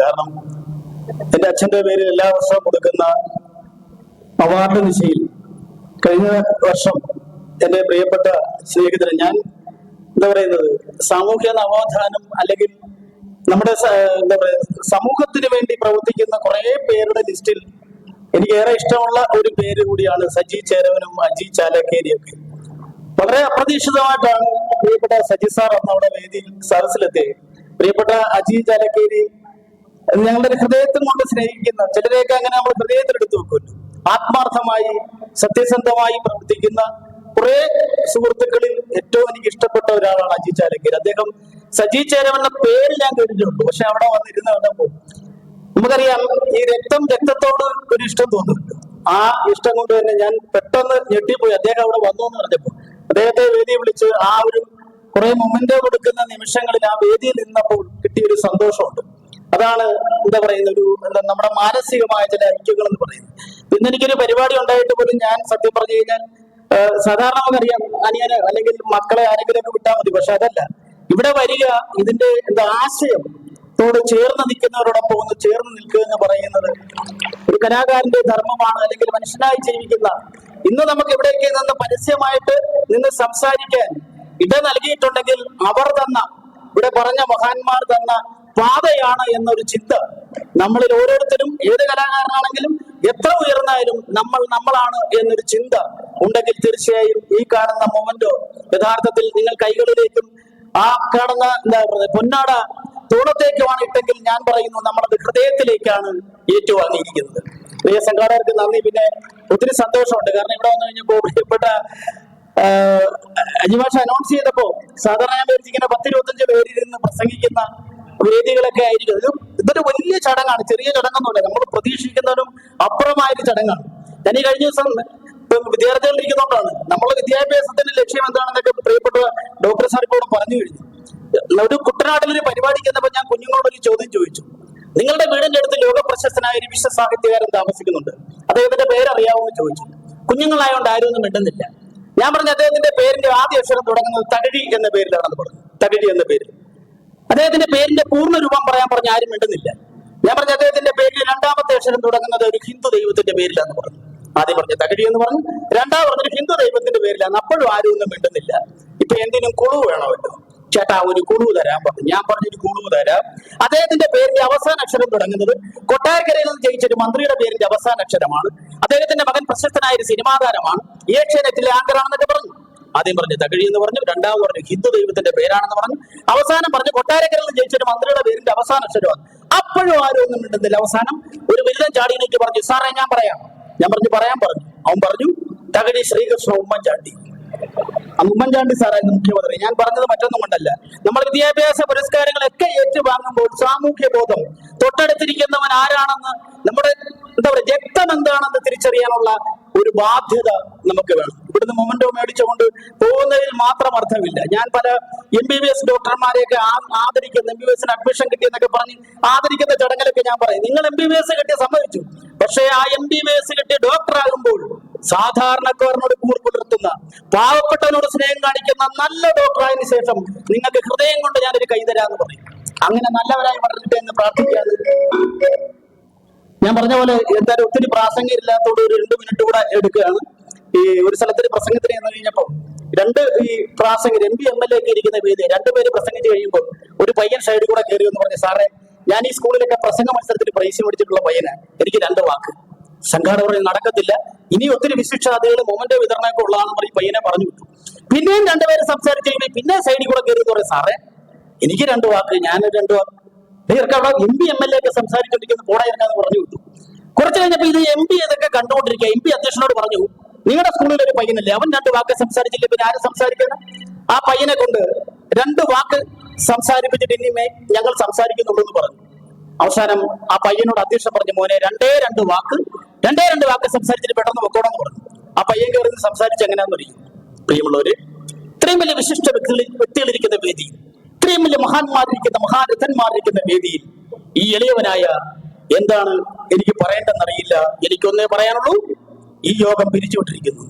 കാരണം എന്റെ അച്ഛന്റെ പേരിൽ എല്ലാ വർഷവും കൊടുക്കുന്ന അവാർഡ് നിശയിൽ കഴിഞ്ഞ വർഷം എന്റെ പ്രിയപ്പെട്ട സ്നേഹിതരെ ഞാൻ എന്താ പറയുന്നത് സാമൂഹ്യ നവോത്ഥാനം അല്ലെങ്കിൽ നമ്മുടെ എന്താ പറയുക സമൂഹത്തിന് വേണ്ടി പ്രവർത്തിക്കുന്ന കുറെ പേരുടെ ലിസ്റ്റിൽ എനിക്ക് ഏറെ ഇഷ്ടമുള്ള ഒരു പേര് കൂടിയാണ് സജി ചേരവനും അജി ചാലക്കേരിയൊക്കെ. വളരെ അപ്രതീക്ഷിതമായിട്ടാണ് പ്രിയപ്പെട്ട സജി സാർ അന്ന് അവിടെ വേദിയിൽ സദസ്സിലെത്തിയത് പ്രിയപ്പെട്ട അജി ചാലക്കേരി ഞങ്ങളുടെ ഹൃദയത്തിൽ കൊണ്ട് സ്നേഹിക്കുന്ന ചിലരെയൊക്കെ അങ്ങനെ നമ്മൾ ഹൃദയത്തിൽ എടുത്തു വെക്കുമല്ലോ. ആത്മാർത്ഥമായി സത്യസന്ധമായി പ്രവർത്തിക്കുന്ന കുറെ സുഹൃത്തുക്കളിൽ ഏറ്റവും എനിക്ക് ഇഷ്ടപ്പെട്ട ഒരാളാണ് അജി ചാലക്കേരി അദ്ദേഹം സജി ചേരം എന്ന പേര് ഞാൻ കേട്ടിട്ടുണ്ട്. പക്ഷെ അവിടെ വന്നിരുന്ന് കണ്ടപ്പോൾ നമുക്കറിയാം ഈ രക്തം രക്തത്തോട് ഒരു ഇഷ്ടം തോന്നുന്നുണ്ട്. ആ ഇഷ്ടം കൊണ്ട് തന്നെ ഞാൻ പെട്ടെന്ന് ഞെട്ടിപ്പോയി. അദ്ദേഹം അവിടെ വന്നു എന്ന് പറഞ്ഞപ്പോൾ അദ്ദേഹത്തെ വേദി വിളിച്ച് ആ ഒരു കുറെ മൊമെന്റോ കൊടുക്കുന്ന നിമിഷങ്ങളിൽ ആ വേദിയിൽ നിന്നപ്പോൾ കിട്ടിയ ഒരു സന്തോഷമുണ്ട്. അതാണ് എന്താ പറയുന്ന ഒരു എന്താ നമ്മുടെ മാനസികമായ ചില ഐക്യങ്ങൾ എന്ന് പറയുന്നത്. ഇന്ന് എനിക്കൊരു പരിപാടി ഉണ്ടായിട്ട് പോലും ഞാൻ സത്യം പറഞ്ഞു കഴിഞ്ഞാൽ സാധാരണ നമുക്കറിയാം അനിയന് അല്ലെങ്കിൽ മക്കളെ ആരെങ്കിലും ഒക്കെ വിട്ടാൽ മതി പക്ഷെ അതല്ല. ഇവിടെ വരിക ഇതിന്റെ എന്താ ആശയം ത്തോട് ചേർന്ന് നിൽക്കുന്നവരോടൊപ്പം ഒന്ന് ചേർന്ന് നിൽക്കുക എന്ന് പറയുന്നത് ഒരു കലാകാരന്റെ ധർമ്മമാണ് അല്ലെങ്കിൽ മനുഷ്യനായി ജീവിക്കുന്ന. ഇന്ന് നമുക്ക് ഇവിടേക്ക് നിന്ന് പരസ്യമായിട്ട് നിന്ന് സംസാരിക്കാൻ ഇട നൽകിയിട്ടുണ്ടെങ്കിൽ അവർ തന്ന ഇവിടെ പറഞ്ഞ മഹാന്മാർ തന്ന പാതയാണ് എന്നൊരു ചിന്ത നമ്മളിൽ ഓരോരുത്തരും ഏത് കലാകാരനാണെങ്കിലും എത്ര ഉയർന്നായാലും നമ്മൾ നമ്മളാണ് എന്നൊരു ചിന്ത ഉണ്ടെങ്കിൽ തീർച്ചയായും ഈ കാണുന്ന മൊമെന്റോ യഥാർത്ഥത്തിൽ നിങ്ങൾ കൈകളിലേക്കും ആ കാണുന്ന എന്താ പറയുക പൊന്നാട തൂണത്തേക്കുമാണ് ഇട്ടെങ്കിൽ ഞാൻ പറയുന്നു നമ്മളത് ഹൃദയത്തിലേക്കാണ് ഏറ്റുവാങ്ങിയിരിക്കുന്നത്. പ്രിയ സംഘാടകർക്ക് നന്ദി. പിന്നെ ഒത്തിരി സന്തോഷമുണ്ട്. കാരണം ഇവിടെ വന്നു കഴിഞ്ഞപ്പോൾ പ്രിയപ്പെട്ട അജിമാഷ അനൗൺസ് ചെയ്തപ്പോ സാധാരണ ഞാൻ വിചാരിച്ചിങ്ങനെ പത്തിരുപത്തഞ്ച് പേരിരുന്ന് പ്രസംഗിക്കുന്ന വേദികളൊക്കെ ആയിരിക്കും ഒരു ഇതൊരു വലിയ ചടങ്ങാണ്. ചെറിയ ചടങ്ങൊന്നുമില്ല. നമ്മൾ പ്രതീക്ഷിക്കുന്നതിനും അപ്പുറമായൊരു ചടങ്ങാണ്. ഞാൻ ഈ കഴിഞ്ഞ ദിവസം വിദ്യാർത്ഥികളിരിക്കുന്നതുകൊണ്ടാണ് നമ്മളെ വിദ്യാഭ്യാസത്തിന്റെ ലക്ഷ്യം എന്താണെന്നൊക്കെ പ്രിയപ്പെട്ട ഡോക്ടർ സാർക്കോട് പറഞ്ഞു കഴിഞ്ഞു. ഒരു കുട്ടനാട്ടിലൊരു പരിപാടിക്ക് എന്നപ്പോൾ ഞാൻ കുഞ്ഞുങ്ങളോട് ഒരു ചോദ്യം ചോദിച്ചു. നിങ്ങളുടെ വീടിന്റെ അടുത്ത് ലോക പ്രശസ്തനായ ഒരു വിശ്വ സാഹിത്യകാരൻ താമസിക്കുന്നുണ്ട്. അദ്ദേഹത്തിന്റെ പേരറിയാവോ ചോദിച്ചു. കുഞ്ഞുങ്ങളായോണ്ട് ആരും ഒന്നും മിണ്ടുന്നില്ല. ഞാൻ പറഞ്ഞ അദ്ദേഹത്തിന്റെ പേരിന്റെ ആദ്യ അക്ഷരം തുടങ്ങുന്നത് തകഴി എന്ന പേരിലാണെന്ന് പറഞ്ഞു. തകഴി എന്ന പേരിൽ. അദ്ദേഹത്തിന്റെ പേരിന്റെ പൂർണ രൂപം പറയാൻ പറഞ്ഞ ആരും മിണ്ടുന്നില്ല. ഞാൻ പറഞ്ഞ അദ്ദേഹത്തിന്റെ പേരിൽ രണ്ടാമത്തെ അക്ഷരം തുടങ്ങുന്നത് ഒരു ഹിന്ദു ദൈവത്തിന്റെ പേരിലാന്ന് പറഞ്ഞു. ആദ്യം പറഞ്ഞ തകഴി എന്ന് പറഞ്ഞു. രണ്ടാം പറഞ്ഞൊരു ഹിന്ദു ദൈവത്തിന്റെ പേരിലാണ് അപ്പോഴും ആരും ഒന്നും മിണ്ടുന്നില്ല. ഇപ്പൊ എന്തിനും കുളു വേണമല്ലോ. ചേട്ടാ ഒരു കുളു തരാൻ പറഞ്ഞു. ഞാൻ പറഞ്ഞൊരു കുളു തരാം. അദ്ദേഹത്തിന്റെ പേരിന്റെ അവസാന അക്ഷരം തുടങ്ങുന്നത് കൊട്ടാരക്കരയിൽ നിന്ന് ജയിച്ച ഒരു മന്ത്രിയുടെ പേരിന്റെ അവസാന അക്ഷരമാണ്. അദ്ദേഹത്തിന്റെ മകൻ പ്രശസ്തനായ ഒരു സിനിമാതാരമാണ്. ഏഷ്യാനെറ്റിലെ ആങ്കറാണെന്നൊക്കെ പറഞ്ഞു. ആദ്യം പറഞ്ഞു തകഴി എന്ന് പറഞ്ഞു രണ്ടാമത് പറഞ്ഞു ഹിന്ദു ദൈവത്തിന്റെ പേരാണെന്ന് പറഞ്ഞു. അവസാനം പറഞ്ഞു കൊട്ടാരക്കരയിൽ ജയിച്ച ഒരു മന്ത്രിയുടെ പേരിന്റെ അവസാന അക്ഷരമാണ്. അപ്പോഴും ആരും ഒന്നും ഉണ്ടെന്നില്ല അവസാനം ഒരു വില്ലൻ ചാടിയിലേക്ക് പറഞ്ഞു സാറേ ഞാൻ പറയാം. ഞാൻ പറഞ്ഞു പറയാൻ പറഞ്ഞു. അവൻ പറഞ്ഞു തകഴി ശ്രീകൃഷ്ണ ഉമ്മൻചാണ്ടി. ഉമ്മൻചാണ്ടി സാറായിരുന്നു മുഖ്യമന്ത്രി. ഞാൻ പറഞ്ഞത് മറ്റൊന്നും കൊണ്ടല്ല. നമ്മൾ വിദ്യാഭ്യാസ പുരസ്കാരങ്ങളൊക്കെ ഏറ്റുവാങ്ങുമ്പോൾ സാമൂഹ്യ ബോധം തൊട്ടടുത്തിരിക്കുന്നവൻ ആരാണെന്ന് നമ്മുടെ എന്താ പറയുക രക്തം എന്താണെന്ന് തിരിച്ചറിയാനുള്ള ഒരു ബാധ്യത നമുക്ക് വേണം. ഇവിടുന്ന് മൊമെന്റോ മേടിച്ചുകൊണ്ട് പോകുന്നതിൽ മാത്രം അർത്ഥമില്ല. ഞാൻ പല എം ബി ബി എസ് ഡോക്ടർമാരെയൊക്കെ ആദരിക്കുന്ന. എം ബി ബി എസിന് അഡ്മിഷൻ കിട്ടിയെന്നൊക്കെ പറഞ്ഞ് ആദരിക്കുന്ന ചടങ്ങിലൊക്കെ ഞാൻ പറയും. നിങ്ങൾ എം ബി ബി എസ് കിട്ടിയ സമ്മതിച്ചു. പക്ഷേ ആ എം ബി ബി എസ് കിട്ടിയ ഡോക്ടർ ആകുമ്പോൾ സാധാരണക്കാരനോട് കൂർപ്പുലർത്തുന്ന പാവപ്പെട്ടവനോട് സ്നേഹം കാണിക്കുന്ന നല്ല ഡോക്ടറായതിനു ശേഷം നിങ്ങൾക്ക് ഹൃദയം കൊണ്ട് ഞാനൊരു കൈതരാന്ന് പറയും. അങ്ങനെ നല്ലവരായി വളരട്ടെ എന്ന് പ്രാർത്ഥിക്കാതെ ഞാൻ പറഞ്ഞ പോലെ എന്തായാലും ഒത്തിരി ഇല്ലാത്തതുകൊണ്ട് ഒരു രണ്ട് മിനിറ്റ് കൂടെ എടുക്കുകയാണ്. ഈ ഒരു സ്ഥലത്തിന് പ്രസംഗത്തിന് എന്ന് കഴിഞ്ഞപ്പോൾ രണ്ട് ഈ പ്രാസംഗർ M P M L A ഒക്കെ ഇരിക്കുന്ന വേദി രണ്ടുപേര് പ്രസംഗിച്ച് കഴിയുമ്പോൾ ഒരു പയ്യൻ സൈഡിൽ കൂടെ കയറി എന്ന് പറഞ്ഞു സാറേ ഞാൻ ഈ സ്കൂളിലൊക്കെ പ്രസംഗ മത്സരത്തിൽ പ്രൈസ് മേടിച്ചിട്ടുള്ള പയ്യന്. എനിക്ക് രണ്ട് വാക്ക്. സംഘാടകർ പറഞ്ഞു, നടക്കത്തില്ല. ഇനി ഒത്തിരി വിശിഷ്ടാദികൾ മൊമന്റ് വിതരണമൊക്കെ ഉള്ളതാണെന്ന് പറഞ്ഞ് പയ്യനെ പറഞ്ഞു വിട്ടു. പിന്നെയും രണ്ടുപേരും സംസാരിച്ച് കഴിയുമ്പോൾ പിന്നെ സൈഡിൽ കൂടെ കയറി എന്ന് പറയും സാറേ എനിക്ക് രണ്ട് വാക്ക് ഞാൻ രണ്ട് വാക്ക്. ഇവർക്ക് അവിടെ M P M L A ഒക്കെ സംസാരിച്ചോണ്ടിരിക്കുന്ന പോടായിരുന്നെന്ന് പറഞ്ഞു വിട്ടു. കുറച്ച് കഴിഞ്ഞപ്പോൾ ഇത് എം പി ഇതൊക്കെ കണ്ടുകൊണ്ടിരിക്കുക എം പി അധ്യക്ഷനോട് പറഞ്ഞു നിങ്ങളുടെ സ്കൂളിൽ ഒരു പയ്യനല്ലേ? അവൻ രണ്ട് വാക്ക് സംസാരിച്ചില്ല? പിന്നെ ആരും സംസാരിക്കണം? ആ പയ്യനെ കൊണ്ട് രണ്ട് വാക്ക് സംസാരിപ്പിച്ചിട്ട് ഇനിമേ ഞങ്ങൾ സംസാരിക്കുന്നുള്ളൂ എന്ന് പറഞ്ഞു. അവസാനം ആ പയ്യനോട് അധ്യക്ഷൻ പറഞ്ഞു മോനെ രണ്ടേ രണ്ട് വാക്ക് രണ്ടേ രണ്ട് വാക്ക് സംസാരിച്ചിട്ട് പെട്ടെന്ന് വെക്കണമെന്ന് പറഞ്ഞു. ആ പയ്യൻ കയറി സംസാരിച്ച് എങ്ങനെയാന്ന് അറിയും? പ്രിയമുള്ളവര് ഇത്രയും വലിയ വിശിഷ്ട വ്യക്തികളിൽ വ്യക്തികളിരിക്കുന്ന വേദിയിൽ ഇത്രയും വലിയ മഹാന്മാരിരിക്കുന്ന മഹാരഥന്മാരിരിക്കുന്ന വേദിയിൽ. ഈ എളിയവനായ എന്താണ് എനിക്ക് പറയേണ്ടെന്നറിയില്ല എനിക്കൊന്നേ പറയാനുള്ളൂ ഈ യോഗം പിരിച്ചുവിട്ടിരിക്കുന്നു.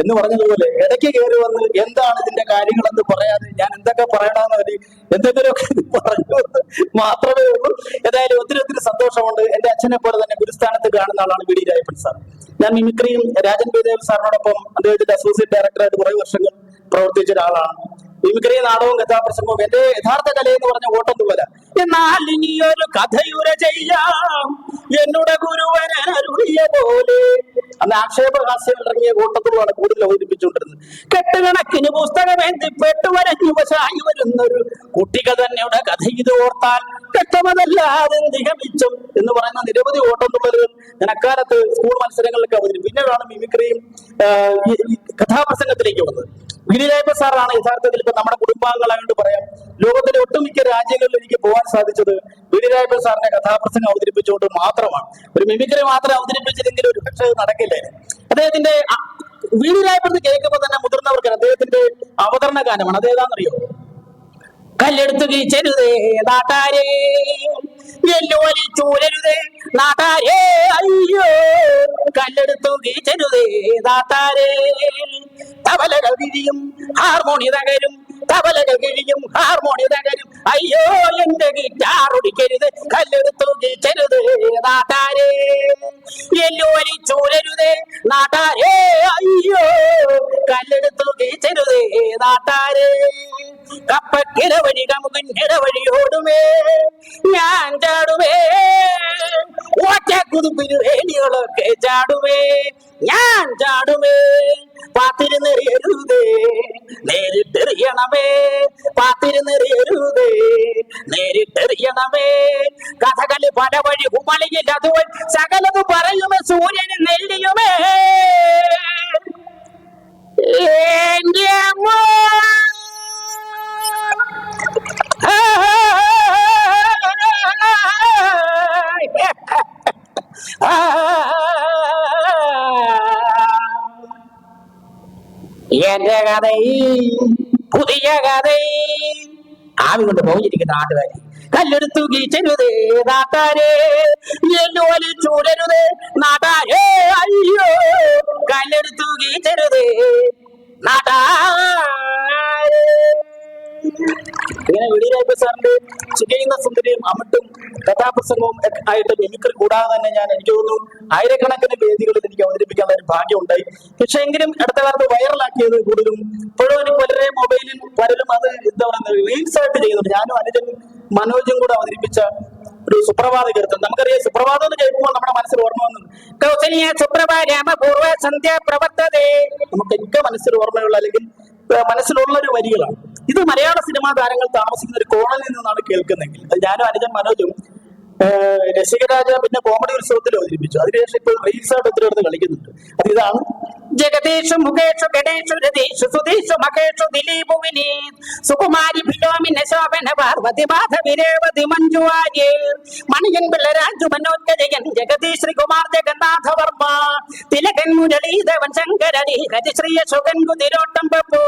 എന്ന് പറഞ്ഞതുപോലെ ഇടയ്ക്ക് കയറി വന്ന് എന്താണ് ഇതിന്റെ കാര്യങ്ങളെന്ന് പറയാതെ ഞാൻ എന്തൊക്കെ പറയണമെന്ന് ഒരു എന്തെങ്കിലുമൊക്കെ പറഞ്ഞു മാത്രമേ ഉള്ളൂ. ഏതായാലും ഒത്തിരി ഒത്തിരി സന്തോഷമുണ്ട്. എന്റെ അച്ഛനെ പോലെ തന്നെ ഗുരുസ്ഥാനത്ത് കാണുന്ന ആളാണ് വി ഡി രായപ്പൻ സാർ. ഞാൻ മിമിക്രിയും രാജൻ ബേദേവ് സാറിനോടൊപ്പം അദ്ദേഹത്തിന്റെ അസോസിയേറ്റ് ഡയറക്ടറായിട്ട് കുറെ വർഷങ്ങൾ പ്രവർത്തിച്ച ഒരാളാണ്. മിമിക്രി നാടകവും കഥാപ്രസംഗവും എന്റെ യഥാർത്ഥ കല എന്ന് പറഞ്ഞ ഓട്ടം തുള്ളല എന്നാൽ ഇനിയൊരു കഥയുര ചെയ്യാം. എന്നോട് ഗുരുവരൻ അരുളിയ പോലെ അന്ന് ആക്ഷേപ ഹാസ്യം ഇറങ്ങിയ കൂട്ടത്തിലുമാണ് കൂടുതൽ അവതരിപ്പിച്ചുകൊണ്ടിരുന്നത്. കെട്ടുകണക്കിന് പുസ്തകം എന്തിപ്പെട്ടു വരഞ്ഞു വശായി വരുന്നൊരു കുട്ടിക തന്നെയുടെ കഥ ഇത് ഓർത്താൽ കെട്ടമതല്ലാതെ മിച്ചം എന്ന് പറയുന്ന നിരവധി ഓട്ടം തുള്ളലുകൾ ഞാൻ അക്കാലത്ത് സ്കൂൾ മത്സരങ്ങളിലൊക്കെ അവതരിപ്പിക്കും പിന്നീടാണ് മിമിക്രിയും കഥാപ്രസംഗത്തിലേക്ക് വന്നത്. ഗിരിരായപ്പ സാറാണ് യഥാർത്ഥത്തിൽ ഇപ്പൊ നമ്മുടെ കുടുംബാംഗങ്ങളായോണ്ട് പറയാം ലോകത്തിലെ ഒട്ടുമിക്ക രാജ്യങ്ങളിൽ എനിക്ക് പോകാൻ സാധിച്ചത് ഗിരിരായപ്പ സാറിന്റെ കഥാപ്രസംഗം അവതരിപ്പിച്ചുകൊണ്ട് മാത്രമാണ്. ഒരു മിമിക്രി മാത്രം അവതരിപ്പിച്ചില്ലെങ്കിൽ ഒരു പക്ഷേ നടക്കില്ലായിരുന്നു അദ്ദേഹത്തിന്റെ വീടിരായപ്പെടുത്ത് കേൾക്കുമ്പോൾ തന്നെ മുതിർന്നവർക്ക് അദ്ദേഹത്തിന്റെ അവതരണ ഗാനമാണ്. അത് കല്ലെടുത്ത് കീച്ചരുതേ നാട്ടാരേ എല്ലോലി ചൂരരുതേ നാട്ടാരേ അയ്യോ കല്ലെടുത്തു കീച്ചരുതേ നാട്ടാരേ തവലകൾ വിരിയും ഹാർമോണി തകരും തവലകൾ വിരിയും ഹാർമോണി തകരും. അയ്യോ എന്റെ ഗിറ്റാർ ഒടിക്കരുത് കല്ലെടുത്തു കീച്ചരുതേ നാട്ടാരേ എല്ലോലി ചൂരരുതേ നാട്ടാരേ അയ്യോ കല്ലെടുത്തു കീച്ചരുതേ നാട്ടാരേ കപ്പക്കിട വഴി ഞാൻ ചാടുമേ. ഒറ്റ കുതുപ്പിന് വേലികളൊക്കെ ചാടുമേ ഞാൻ ചാടുമേ. പാത്തിരുന്നെറിയരുതേ നേരിട്ടെറിയണമേ പാത്തിരുന്നെറിയരുതേ നേരിട്ടെറിയണമേ കഥകളി പല കുമളിയിൽ അതുവഴി സകലത് പറയുമേ സൂര്യന് നെല്ലിയുമേ കഥ പുതിയ കഥ. ആവി കൊണ്ട് പോയിരിക്കുന്ന നാട്ടുകാരി കല്ലെടുത്തു കീച്ചരുതേ നാട്ടാരേ എല്ലോലി ചൂടരുതേ നാട്ടാരേ അയ്യോ കല്ലെടുത്തു കീച്ചരുതേ നാട്ടാരേ. ഇങ്ങനെ വെളിയിലായ്പ സാറിന്റെ ചികയുന്ന സുന്ദരിയും അമിട്ടും കഥാപ്രസംഗവും ആയിട്ട് മിമിക്രി കൂടാതെ തന്നെ ഞാൻ എനിക്ക് തോന്നുന്നു ആയിരക്കണക്കിന് വേദികളിൽ എനിക്ക് അവതരിപ്പിക്കാൻ ഒരു ഭാഗ്യം ഉണ്ടായി പക്ഷെ എങ്കിലും അടുത്ത കാലത്ത് വൈറലാക്കിയത് കൂടുതലും ഇപ്പോഴും വളരെ മൊബൈലിൽ പലരും അത് എന്താ പറയുന്നത് റീൽസ് ആയിട്ട് ചെയ്യുന്നുണ്ട്. ഞാനും അനുജനും മനോജും കൂടെ അവതരിപ്പിച്ച ഒരു സുപ്രഭാത കീർത്തനം നമുക്കറിയാം സുപ്രഭാതം എന്ന് കേൾക്കുമ്പോൾ നമ്മുടെ മനസ്സിൽ ഓർമ്മ വന്നത് കൗസല്യ സുപ്രഭാ രാമപൂർവ സന്ധ്യ പ്രവർത്തതേ. നമുക്കൊക്കെ മനസ്സിൽ ഓർമ്മയുള്ള അല്ലെങ്കിൽ മനസ്സിലുള്ള ഒരു വരികളാണ്. ഇത് മലയാള സിനിമാ താരങ്ങൾ താമസിക്കുന്ന ഒരു കോണിൽ നിന്നാണ് കേൾക്കുന്നതെങ്കിൽ. അത് ഞാനും അനുജൻ മനോജും രസികരാജ പിന്നെ കോമഡി ഉത്സവത്തിൽ അവതരിപ്പിച്ചു. അതിനുശേഷം ഇപ്പോൾ റീൽസ് ആയിട്ട് ഒത്തിരി അടുത്ത് കളിക്കുന്നുണ്ട്. അത് ഇതാണ്. ജഗദീഷു മുകേഷ് ഗണേഷു രതീഷു സുധീഷു മഹേഷു ദിലീപു വിനീത് സുകുമാരി ഫിലോമിന ശോഭന പാർവതി മാധവി രേവതി മഞ്ജു ആര്യർ മണിയൻ പിള്ള രാജു മനോജ് ജയൻ ജഗദീഷ് ശ്രീകുമാർ ജഗന്നാഥ വർമ്മ. തിലകൻ മുരളീധവൻ ശങ്കരടി രജശ്രീ അശോകൻ കുതിരോട്ടം പപ്പു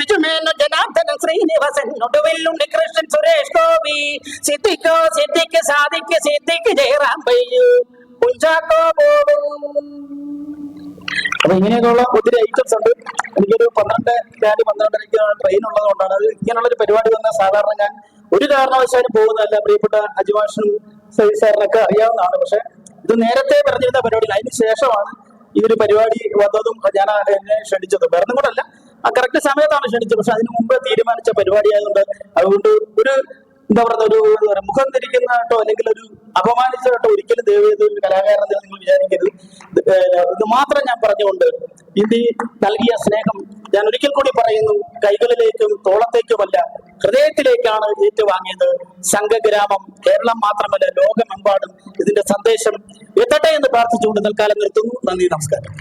ബിജുമേനു ജനാർദ്ദനൻ ശ്രീനിവാസൻ ഒടുവില്ലുണ്ണി കൃഷ്ണൻ സുരേഷ് ഗോപി. സിദ്ദിഖോ സിദ്ദിഖ് സാദിഖ് സിദ്ധിക്ക് ജയറാം പയ്യു അപ്പൊ ഇങ്ങനെയൊക്കെയുള്ള ഒത്തിരി ഐറ്റംസ് ഉണ്ട്. എനിക്കൊരു പന്ത്രണ്ട് രാത്രി പന്ത്രണ്ടരയ്ക്കാണ് ട്രെയിൻ ഉള്ളതുകൊണ്ടാണ് അത് ഇങ്ങനെയുള്ള ഒരു പരിപാടി വന്നാൽ സാധാരണ ഞാൻ ഒരു കാരണവശാലും പോകുന്നതല്ല. പ്രിയപ്പെട്ട അജിമാഷനും സൈഡ് സാറിനൊക്കെ അറിയാവുന്നതാണ്. പക്ഷെ ഇത് നേരത്തെ പറഞ്ഞിരുന്ന പരിപാടി അതിന് ശേഷമാണ് ഈ ഒരു പരിപാടി വന്നതും ഞാൻ എന്നെ ക്ഷണിച്ചതും. വേറെ കൂടെ കൂടല്ല. ആ കറക്റ്റ് സമയത്താണ് ക്ഷണിച്ചത്. പക്ഷെ അതിന് മുമ്പ് തീരുമാനിച്ച പരിപാടി ആയതുകൊണ്ട് അതുകൊണ്ട് ഒരു എന്താ പറയുക ഒരു മുഖം ധരിക്കുന്നതായിട്ടോ അല്ലെങ്കിൽ ഒരു അപമാനിച്ചതായിട്ടോ ഒരിക്കലും ദൈവം ഒരു കലാകാരനെന്ന് നിങ്ങൾ വിചാരിക്കരുത്. ഇത് മാത്രം ഞാൻ പറഞ്ഞുകൊണ്ട് ഇന്ത്യ നൽകിയ സ്നേഹം ഞാൻ ഒരിക്കൽ കൂടി പറയുന്നു കൈകളിലേക്കും തോളത്തേക്കുമല്ല ഹൃദയത്തിലേക്കാണ് ഏറ്റുവാങ്ങിയത് സംഘഗ്രാമം. കേരളം മാത്രമല്ല ലോകമെമ്പാടും ഇതിന്റെ സന്ദേശം എത്തട്ടെ എന്ന് പ്രാർത്ഥിച്ചുകൊണ്ട് തൽക്കാലം നിർത്തുന്നു. നന്ദി നമസ്കാരം.